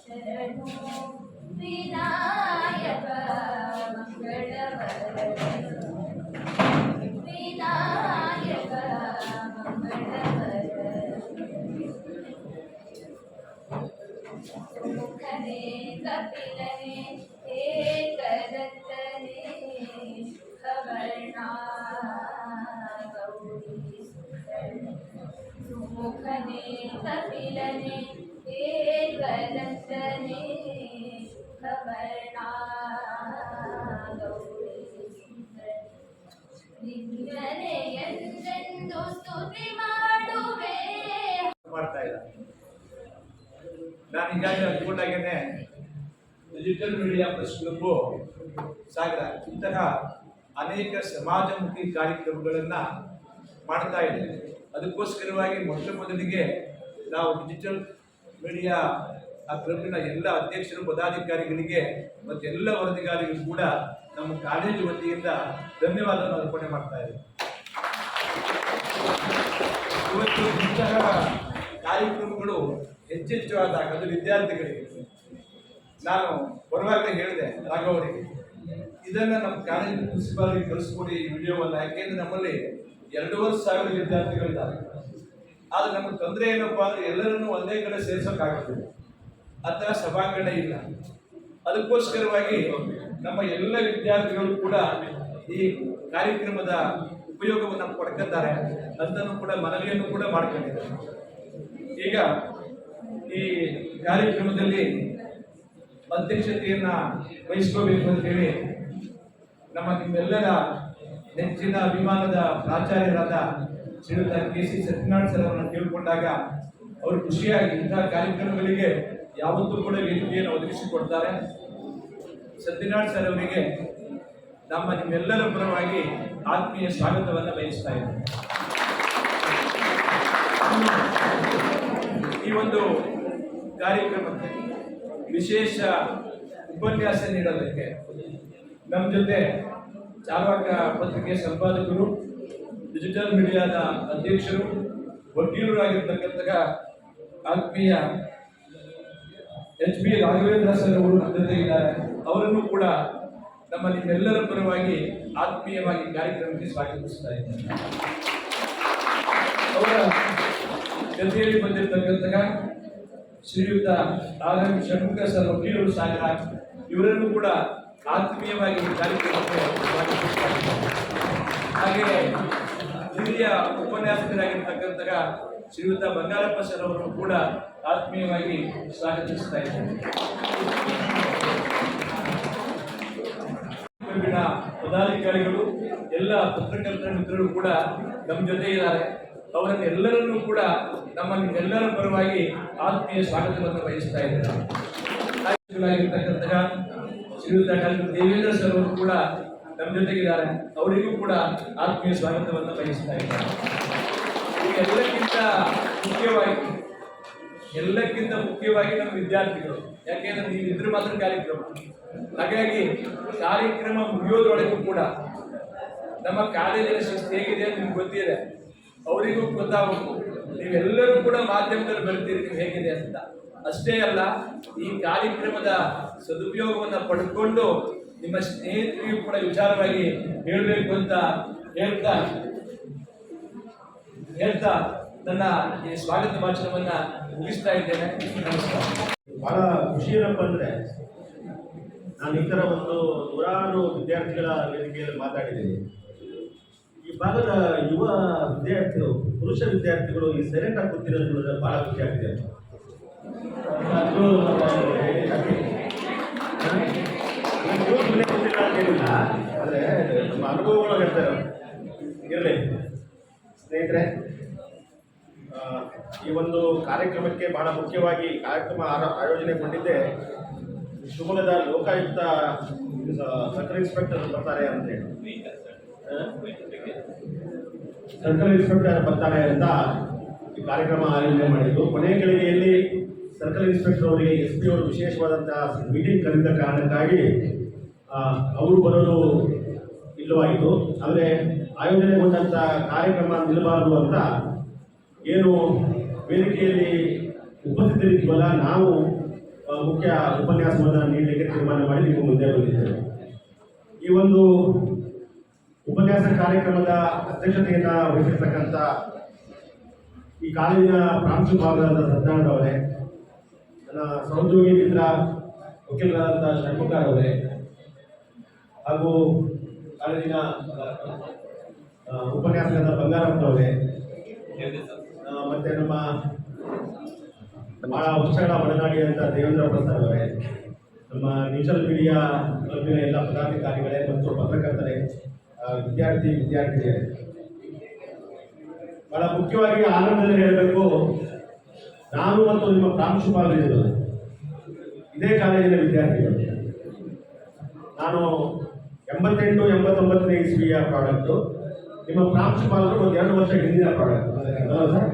ശരണോ വിനായക മംഗളവര വിനായക മംഗളവരമുഖനെ കപിലനെ ഏകരത്തനെ കവർണ ಸ್ತುತಿ ಮಾಡುವೆ ನಾನು ಈಗಾಗಲೇ digital media press club Sagar ಇಂತಹ ಅನೇಕ ಸಮಾಜಮುಖಿ ಕಾರ್ಯಕ್ರಮಗಳನ್ನು ಮಾಡ್ತಾ ಇದೆ ಅದಕ್ಕೋಸ್ಕರವಾಗಿ ಮೊಟ್ಟ ಮೊದಲಿಗೆ ನಾವು ಡಿಜಿಟಲ್ ಮೀಡಿಯಾ ಆ ಕ್ಲಬ್ನ ಎಲ್ಲ ಅಧ್ಯಕ್ಷರು, ಪದಾಧಿಕಾರಿಗಳಿಗೆ ಮತ್ತು ಎಲ್ಲ ವರದಿಗಾರಿಗೂ ಕೂಡ ನಮ್ಮ ಕಾಲೇಜು ವತಿಯಿಂದ ಧನ್ಯವಾದವನ್ನು ಅರ್ಪಣೆ ಮಾಡ್ತಾ ಇದ್ದೀವಿ. ಇವತ್ತು ಇಂತಹ ಕಾರ್ಯಕ್ರಮಗಳು ಹೆಚ್ಚೆಚ್ಚುವಾದಾಗ, ಅದು ವಿದ್ಯಾರ್ಥಿಗಳಿಗೆ. ನಾನು ಬರುವಾಗಲೇ ಹೇಳಿದೆ ರಾಘವರಿಗೆ ಇದನ್ನು ನಮ್ಮ ಕಾಲೇಜು ಪ್ರಿನ್ಸಿಪಾಲ್ಗೆ ಕಳಿಸ್ಕೊಡಿ ವಿಡಿಯೋವನ್ನು, ಯಾಕೆಂದರೆ ನಮ್ಮಲ್ಲಿ ಎರಡೂವರೆ ಸಾವಿರ ವಿದ್ಯಾರ್ಥಿಗಳಿದ್ದಾರೆ. ಆದರೆ ನಮಗೆ ತೊಂದರೆ ಏನಪ್ಪ ಅಂದ್ರೆ ಎಲ್ಲರನ್ನೂ ಒಂದೇ ಕಡೆ ಸೇರಿಸೋಕ್ಕಾಗೋದಿಲ್ಲ. ಅಂತಹ ಸಭಾಂಗಣ ಇಲ್ಲ. ಅದಕ್ಕೋಸ್ಕರವಾಗಿ ನಮ್ಮ ಎಲ್ಲ ವಿದ್ಯಾರ್ಥಿಗಳು ಕೂಡ ಈ ಕಾರ್ಯಕ್ರಮದ ಉಪಯೋಗವನ್ನು ಪಡ್ಕೊತಾರೆ. ಅದನ್ನು ಕೂಡ ಮನವಿಯನ್ನು ಕೂಡ ಮಾಡ್ಕೊಂಡಿದ್ದಾರೆ. ಈಗ ಈ ಕಾರ್ಯಕ್ರಮದಲ್ಲಿ ಅಧ್ಯಕ್ಷತೆಯನ್ನ ವಹಿಸ್ಕೋಬೇಕು ಅಂತೇಳಿ ನಮ್ಮ ನಿಮ್ಮೆಲ್ಲರ ನೆಚ್ಚಿನ ಅಭಿಮಾನದ ಪ್ರಾಚಾರ್ಯರಾದ ಶ್ರೀಯುತ ಕೆ ಸಿ ಸತ್ಯನಾರಾಯಣ ಸರ್ ಅವರನ್ನು ಕೇಳಿಕೊಂಡಾಗ ಅವರು ಖುಷಿಯಾಗಿ ಇಂತಹ ಕಾರ್ಯಕ್ರಮಗಳಿಗೆ ಯಾವತ್ತೂ ಕೂಡ ವೇದಿಕೆಯನ್ನು ಒದಗಿಸಿಕೊಡ್ತಾರೆ. ಸತ್ಯನಾರಾಯಣ ಸರ್ ಅವರಿಗೆ ನಮ್ಮ ನಿಮ್ಮೆಲ್ಲರ ಪರವಾಗಿ ಆತ್ಮೀಯ ಸ್ವಾಗತವನ್ನು ಬಯಸ್ತಾ ಇದ್ದೇನೆ. ಈ ಒಂದು ಕಾರ್ಯಕ್ರಮಕ್ಕೆ ವಿಶೇಷ ಉಪನ್ಯಾಸ ನೀಡೋದಕ್ಕೆ ನಮ್ಮ ಜೊತೆ ಚಾಲಕ ಪತ್ರಿಕೆ ಸಂಪಾದಕರು ಡಿಜಿಟಲ್ ಮೀಡಿಯಾದ ಅಧ್ಯಕ್ಷರು ವಕೀಲರಾಗಿರ್ತಕ್ಕಂಥ ಆತ್ಮೀಯ ಎಚ್ ಬಿ ರಾಘವೇಂದ್ರ ಸರ್ ಅವರು ನಮ್ಮ ಜೊತೆ ಇದ್ದಾರೆ. ಅವರನ್ನು ಕೂಡ ನಮ್ಮ ನಿಮ್ಮೆಲ್ಲರ ಪರವಾಗಿ ಆತ್ಮೀಯವಾಗಿ ಕಾರ್ಯಕ್ರಮಕ್ಕೆ ಸ್ವಾಗತಿಸ್ತಾ ಇದ್ದಾರೆ ಅವರ ಜೊತೆಯಲ್ಲಿ ಬಂದಿರತಕ್ಕಂತಹ ಶ್ರೀಯುತ ಆರ್ ಎಂ ಷಣ್ಮುಖ ಸರ್, ವಕೀಲರು ಸಾಗರ ಇವರನ್ನು ಕೂಡ ಆತ್ಮೀಯವಾಗಿ ಕಾರ್ಯಕ್ರಮಕ್ಕೆ ಹಾಗೆ ಹಿರಿಯ ಉಪನ್ಯಾಸಕರಾಗಿರ್ತಕ್ಕಂತಹ ಶ್ರೀಯುತ ಬಂಗಾರಪ್ಪ ಸರ್ ಅವರನ್ನು ಕೂಡ ಆತ್ಮೀಯವಾಗಿ ಸ್ವಾಗತಿಸ್ತಾ ಇದ್ದಾರೆ ಪದಾಧಿಕಾರಿಗಳು, ಎಲ್ಲ ಪತ್ರಕರ್ತರ ಮಿತ್ರರು ಕೂಡ ನಮ್ಮ ಜೊತೆ ಇದ್ದಾರೆ. ಅವರನ್ನೆಲ್ಲರನ್ನೂ ಕೂಡ ನಮ್ಮ ನಿಮ್ಮೆಲ್ಲರ ಪರವಾಗಿ ಆತ್ಮೀಯ ಸ್ವಾಗತವನ್ನು ಬಯಸ್ತಾ ಇದ್ದಾರೆ ಶ್ರೀಯುತ ದೇವೇಂದ್ರ ಸರ್ ಅವರು ಕೂಡ ನಮ್ಮ ಜೊತೆಗಿದ್ದಾರೆ. ಅವರಿಗೂ ಕೂಡ ಆತ್ಮೀಯ ಸ್ವಾಗತವನ್ನು ಬಯಸ್ತಾ ಇದ್ದಾರೆ ಎಲ್ಲಕ್ಕಿಂತ ಮುಖ್ಯವಾಗಿ ಎಲ್ಲಕ್ಕಿಂತ ಮುಖ್ಯವಾಗಿ ನಮ್ಮ ವಿದ್ಯಾರ್ಥಿಗಳು ಯಾಕೆಂದ್ರೆ ನೀವು ಇದ್ರ ಮಾತ್ರ ಕಾರ್ಯಕ್ರಮ. ಹಾಗಾಗಿ ಕಾರ್ಯಕ್ರಮ ಮುಗಿಯೋದ್ರೊಳಗೂ ಕೂಡ ನಮ್ಮ ಕಾಲೇಜಿನ ಶಿಸ್ತು ಹೇಗಿದೆ ಅಂತ ನಿಮ್ಗೆ ಗೊತ್ತಿದೆ. ಅವರಿಗೂ ಗೊತ್ತಾಗಬೇಕು ನೀವೆಲ್ಲರೂ ಕೂಡ ಮಾಧ್ಯಮದಲ್ಲಿ ಬರ್ತೀರಿ, ನೀವು ಹೇಗಿದೆ ಅಂತ. ಅಷ್ಟೇ ಅಲ್ಲ, ಈ ಕಾರ್ಯಕ್ರಮದ ಸದುಪಯೋಗವನ್ನು ಪಡೆದುಕೊಂಡು ನಿಮ್ಮ ಸ್ನೇಹಿತರಿಗೂ ಕೂಡ ವಿಚಾರವಾಗಿ ಹೇಳಬೇಕು ಅಂತ ಹೇಳ್ತಾ ಹೇಳ್ತಾ ನನ್ನ ಈ ಸ್ವಾಗತ ಭಾಷಣವನ್ನ ಮುಗಿಸ್ತಾ ಇದ್ದೇನೆ. ನಮಸ್ಕಾರ. ಬಹಳ ಖುಷಿ ಏನಪ್ಪ ಅಂದರೆ ನಾನು ಈ ಥರ ಒಂದು ನೂರಾರು ವಿದ್ಯಾರ್ಥಿಗಳ ವೇದಿಕೆಯಲ್ಲಿ ಮಾತಾಡಿದ್ದೀನಿ. ಈ ಭಾಗದ ಯುವ ವಿದ್ಯಾರ್ಥಿಗಳು, ಪುರುಷ ವಿದ್ಯಾರ್ಥಿಗಳು ಈ ಸೆರೆ ಆಗಿ ಬಹಳ ಖುಷಿ ಆಗ್ತಿದೆ. ಆದರೆ ನಮ್ಮ ಹೇಳ್ತಾರೆ ಇರಲಿ ಸ್ನೇಹಿತರೆ ಈ ಒಂದು ಕಾರ್ಯಕ್ರಮಕ್ಕೆ ಬಹಳ ಮುಖ್ಯವಾಗಿ ಕಾರ್ಯಕ್ರಮ ಆಯೋಜನೆಗೊಂಡಿದ್ದೆ ಶಿವಮೊಗ್ಗದ ಲೋಕಾಯುಕ್ತ ಸರ್ಕಲ್ ಇನ್ಸ್ಪೆಕ್ಟರ್ ಬರ್ತಾರೆ ಅಂತೇಳಿ ಸರ್ಕಲ್ ಇನ್ಸ್ಪೆಕ್ಟರ್ ಬರ್ತಾರೆ ಅಂತ ಈ ಕಾರ್ಯಕ್ರಮ ಆಯೋಜನೆ ಮಾಡಿದ್ದು. ಕೊನೆಯ ಗಳಿಗೆಯಲ್ಲಿ ಸರ್ಕಲ್ ಇನ್ಸ್ಪೆಕ್ಟರ್ ಅವರಿಗೆ ಎಸ್ ಪಿ ಅವರು ವಿಶೇಷವಾದಂಥ ಮೀಟಿಂಗ್ ಕರೆದ ಕಾರಣಕ್ಕಾಗಿ ಅವರು ಬರಲು ಇಲ್ಲವಾಯಿತು ಆದರೆ ಆಯೋಜನೆಗೊಂಡಂಥ ಕಾರ್ಯಕ್ರಮ ನಿಲ್ಲಬಾರದು ಅಂತ ಏನು ವೇದಿಕೆಯಲ್ಲಿ ಉಪಸ್ಥಿತರಿದ್ವಲ್ಲ, ನಾವು ಮುಖ್ಯ ಉಪನ್ಯಾಸವನ್ನು ನೀಡಲಿಕ್ಕೆ ತೀರ್ಮಾನ ಮಾಡಿ ನೀವು ಮುಂದೆ ಬಂದಿದ್ದೇವೆ ಈ ಒಂದು ಉಪನ್ಯಾಸ ಕಾರ್ಯಕ್ರಮದ ಅಧ್ಯಕ್ಷತೆಯನ್ನು ವಹಿಸಿರ್ತಕ್ಕಂಥ ಈ ಕಾಲೇಜಿನ ಪ್ರಾಂಶುಪಾಲರಾದ ಸದ್ದಾನಂದ ಅವರೇ ನನ್ನ ಸಹೋದ್ಯೋಗಿ ಮಿತ್ರ ವಕೀಲರಾದಂಥ ಷಣ್ಮುಖ ಅವರೇ, ಹಾಗೂ ಕಾಲೇಜಿನ ಉಪನ್ಯಾಸಕರಾದ ಬಂಗಾರಪ್ಪನವರೇ ಅವರೇ ಮತ್ತೆ ನಮ್ಮ ಬಹಳ ಉತ್ಸಾಹ ಒಡನಾಡಿದಂಥ ದೇವೇಂದ್ರ ಪ್ರಸಾದ್ ಅವರೇ, ನಮ್ಮ ಡಿಜಿಟಲ್ ಮೀಡಿಯಾ ಕ್ಲಬ್ಬಿನ ಎಲ್ಲ ಪದಾಧಿಕಾರಿಗಳೇ ಮತ್ತು ಪತ್ರಕರ್ತರೇ ವಿದ್ಯಾರ್ಥಿ ವಿದ್ಯಾರ್ಥಿನಿಯರೇ ಬಹಳ ಮುಖ್ಯವಾಗಿ ಆನಂದದಲ್ಲಿ ಹೇಳಬೇಕು ನಾನು ಮತ್ತು ನಿಮ್ಮ ಪ್ರಾಂಶುಪಾಲರಿದ್ದರು ಇದೇ ಕಾಲೇಜಿನ ವಿದ್ಯಾರ್ಥಿಗಳು. ನಾನು ಎಂಬತ್ತೆಂಟು, ಎಂಬತ್ತೊಂಬತ್ತನೇ ಇಸ್ವಿಯ ಪ್ರಾಡಕ್ಟು ನಿಮ್ಮ ಪ್ರಾಂಶುಪಾಲರು ಒಂದು ಎರಡು ವರ್ಷ ಹಿಂದಿನ ಪ್ರಾಡಕ್ಟ್ ಸರ್?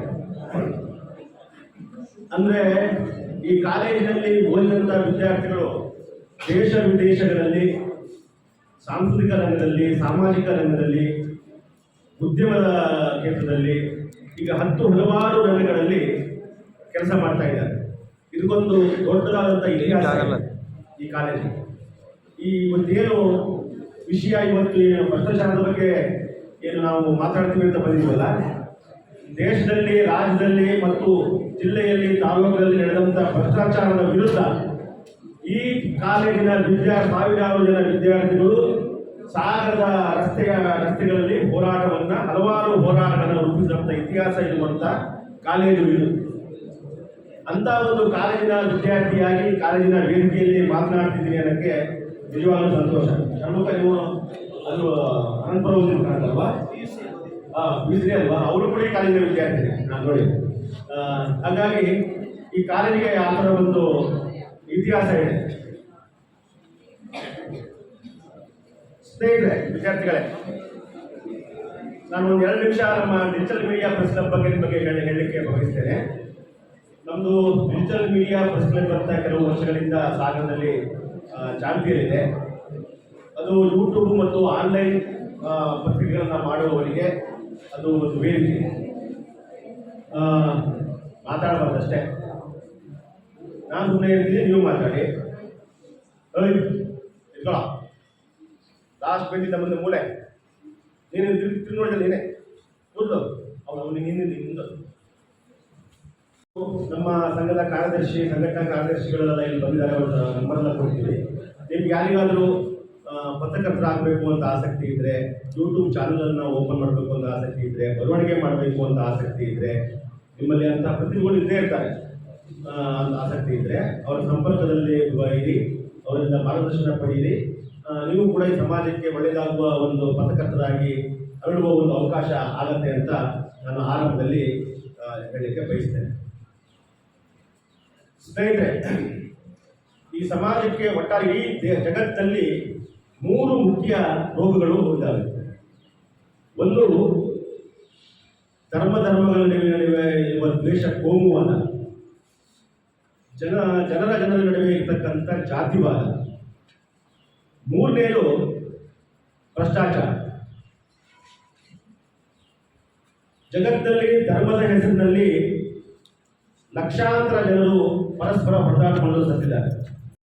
ಅಂದ್ರೆ ಈ ಕಾಲೇಜಿನಲ್ಲಿ ಓದಿದಂಥ ವಿದ್ಯಾರ್ಥಿಗಳು ದೇಶ ವಿದೇಶಗಳಲ್ಲಿ, ಸಾಂಸ್ಕೃತಿಕ ರಂಗದಲ್ಲಿ, ಸಾಮಾಜಿಕ ರಂಗದಲ್ಲಿ, ಉದ್ಯಮದ ಕ್ಷೇತ್ರದಲ್ಲಿ, ಈಗ ಹತ್ತು ಹಲವಾರು ರಂಗಗಳಲ್ಲಿ ಕೆಲಸ ಮಾಡ್ತಾ ಇದ್ದಾರೆ. ಇದಕ್ಕೊಂದು ದೊಡ್ಡದಾದಂಥ ಇತಿಹಾಸ ಈ ಕಾಲೇಜು. ಈ ಒಂದೇನು ವಿಷಯ ಇವತ್ತು ಏನು ಭ್ರಷ್ಟಾಚಾರದ ಬಗ್ಗೆ ಏನು ನಾವು ಮಾತಾಡ್ತೀವಿ ಅಂತ ಬಂದಿದ್ದೀವಲ್ಲ ದೇಶದಲ್ಲಿ ರಾಜ್ಯದಲ್ಲಿ ಮತ್ತು ಜಿಲ್ಲೆಯಲ್ಲಿ ತಾಲೂಕಲ್ಲಿ ನಡೆದಂಥ ಭ್ರಷ್ಟಾಚಾರದ ವಿರುದ್ಧ ಈ ಕಾಲೇಜಿನ ವಿದ್ಯಾರ್ಥಿ ಸಾವಿರಾರು ಜನ ವಿದ್ಯಾರ್ಥಿಗಳು ಸಾಗರದ ರಸ್ತೆಯ ರಸ್ತೆಗಳಲ್ಲಿ ಹೋರಾಟವನ್ನು ಹಲವಾರು ಹೋರಾಟಗಳನ್ನು ರೂಪಿಸಿದಂಥ ಇತಿಹಾಸ ಇರುವಂಥ ಕಾಲೇಜು ಇದು. ಅಂತ ಒಂದು ಕಾಲೇಜಿನ ವಿದ್ಯಾರ್ಥಿಯಾಗಿ, ಕಾಲೇಜಿನ ವೇದಿಕೆಯಲ್ಲಿ ಮಾತನಾಡ್ತಿದ್ದೀನಿ ಅನ್ನೋಕ್ಕೆ ನಿಜವಾಗ್ಲೂ ಸಂತೋಷ. ಷಣ್ಮುಖ, ನೀವು ಅದು ಅನಂತಪುರ ಕಾಣ್ತಲ್ವಾ ಅಲ್ವಾ? ಅವರು ಕೂಡ ಈ ಕಾಲೇಜಿನ ವಿದ್ಯಾರ್ಥಿ ನಾನು ನೋಡಿ ಹಾಗಾಗಿ ಈ ಕಾಲೇಜಿಗೆ ಆ ಥರ ಒಂದು ಇತಿಹಾಸ ಇದೆ. ಸ್ನೇಹಿತರೆ, ವಿದ್ಯಾರ್ಥಿಗಳೇ, ನಾನು ಒಂದು ಎರಡು ನಿಮಿಷ ನಮ್ಮ ಡಿಜಿಟಲ್ ಮೀಡಿಯಾ ಪ್ರೆಸ್ ಕ್ಲಬ್ ಬಗ್ಗೆ ಬಗ್ಗೆ ಹೇಳಿ ಹೇಳಲಿಕ್ಕೆ ಬಯಸ್ತೇನೆ. ನಮ್ಮದು ಡಿಜಿಟಲ್ ಮೀಡಿಯಾ ಪ್ರೆಸ್ ಕ್ಲಬ್ ಅಂತ ಕೆಲವು ವರ್ಷಗಳಿಂದ ಸಾಗರದಲ್ಲಿ ಇದೆ ಅದು ಯೂಟ್ಯೂಬ್ ಮತ್ತು ಆನ್ಲೈನ್ ಪತ್ರಿಕೆಗಳನ್ನು ಮಾಡುವವರಿಗೆ ಅದು ಒಂದು ವೇದಿಕೆ. ಮಾತಾಡಬಾರ್ದಷ್ಟೇ. ನಾನು ಸುಮ್ಮನೆ ಹೇಳ್ತೀನಿ ನೀವು ಮಾತಾಡಿ. ಲಾಸ್ಟ್ ಬೆಂಚಿಂದ ಮುಂದೆ ಮೂಳೆ. ನೀನು ತಿರುಗಿ ತಿರುಗಿ ನೀನೆ. ಕೂದಲು ಅವನು ನಿನ್ನ ನಿಂದು. ನಮ್ಮ ಸಂಘದ ಕಾರ್ಯದರ್ಶಿ, ಸಂಘಟನಾ ಕಾರ್ಯದರ್ಶಿಗಳೆಲ್ಲ ಇಲ್ಲಿ ಬಂದಿದ್ದಾರೆ, ಅವ್ರ ನಂಬರ್ನ ಕೊಡ್ತೀವಿ ನಿಮ್ಗೆ ಯಾರಿಗಾದರೂ ಪತ್ರಕರ್ತರ ಆಗಬೇಕು ಅಂತ ಆಸಕ್ತಿ ಇದ್ದರೆ ಯೂಟ್ಯೂಬ್ ಚಾನಲನ್ನು ಓಪನ್ ಮಾಡಬೇಕು ಅಂತ ಆಸಕ್ತಿ ಇದ್ದರೆ ಬರವಣಿಗೆ ಮಾಡಬೇಕು ಅಂತ ಆಸಕ್ತಿ ಇದ್ದರೆ ನಿಮ್ಮಲ್ಲಿ ಅಂತ ಪ್ರತಿಭೆಗಳು ಇದ್ದೇ ಇರ್ತಾರೆ. ಅಂತ ಆಸಕ್ತಿ ಇದ್ದರೆ ಅವರ ಸಂಪರ್ಕದಲ್ಲಿ ಇರಿ, ಅವರಿಂದ ಮಾರ್ಗದರ್ಶನ ಪಡೆಯಿರಿ. ನೀವು ಕೂಡ ಈ ಸಮಾಜಕ್ಕೆ ಒಳ್ಳೆಯದಾಗುವ ಒಂದು ಪತ್ರಕರ್ತರಾಗಿ ಅರಳುವ ಒಂದು ಅವಕಾಶ ಆಗತ್ತೆ ಅಂತ ನಾನು ಆರಂಭದಲ್ಲಿ ಹೇಳಲಿಕ್ಕೆ ಬಯಸ್ತೇನೆ. ಸ್ನೇಹಿತರೆ, ಈ ಸಮಾಜಕ್ಕೆ ಒಟ್ಟಾಗಿ ಜಗತ್ತಲ್ಲಿ ಮೂರು ಮುಖ್ಯ ರೋಗಗಳು ಇದ್ದಾವೆ ಒಂದು ಧರ್ಮ ಧರ್ಮಗಳ ನಡುವೆ ನಡುವೆ ಇರುವ ದ್ವೇಷ, ಕೋಮುವಾದ. ಜನ, ಜನರ ಜನರ ನಡುವೆ ಇರತಕ್ಕಂಥ ಜಾತಿವಾದ. ಮೂರನೇದು ಭ್ರಷ್ಟಾಚಾರ. ಜಗತ್ತಲ್ಲಿ, ಧರ್ಮದ ಹೆಸರಿನಲ್ಲಿ ಲಕ್ಷಾಂತರ ಜನರು ಪರಸ್ಪರ ಹೊಡೆದಾಟ ಮಾಡಲು ಸತ್ತಿದ್ದಾರೆ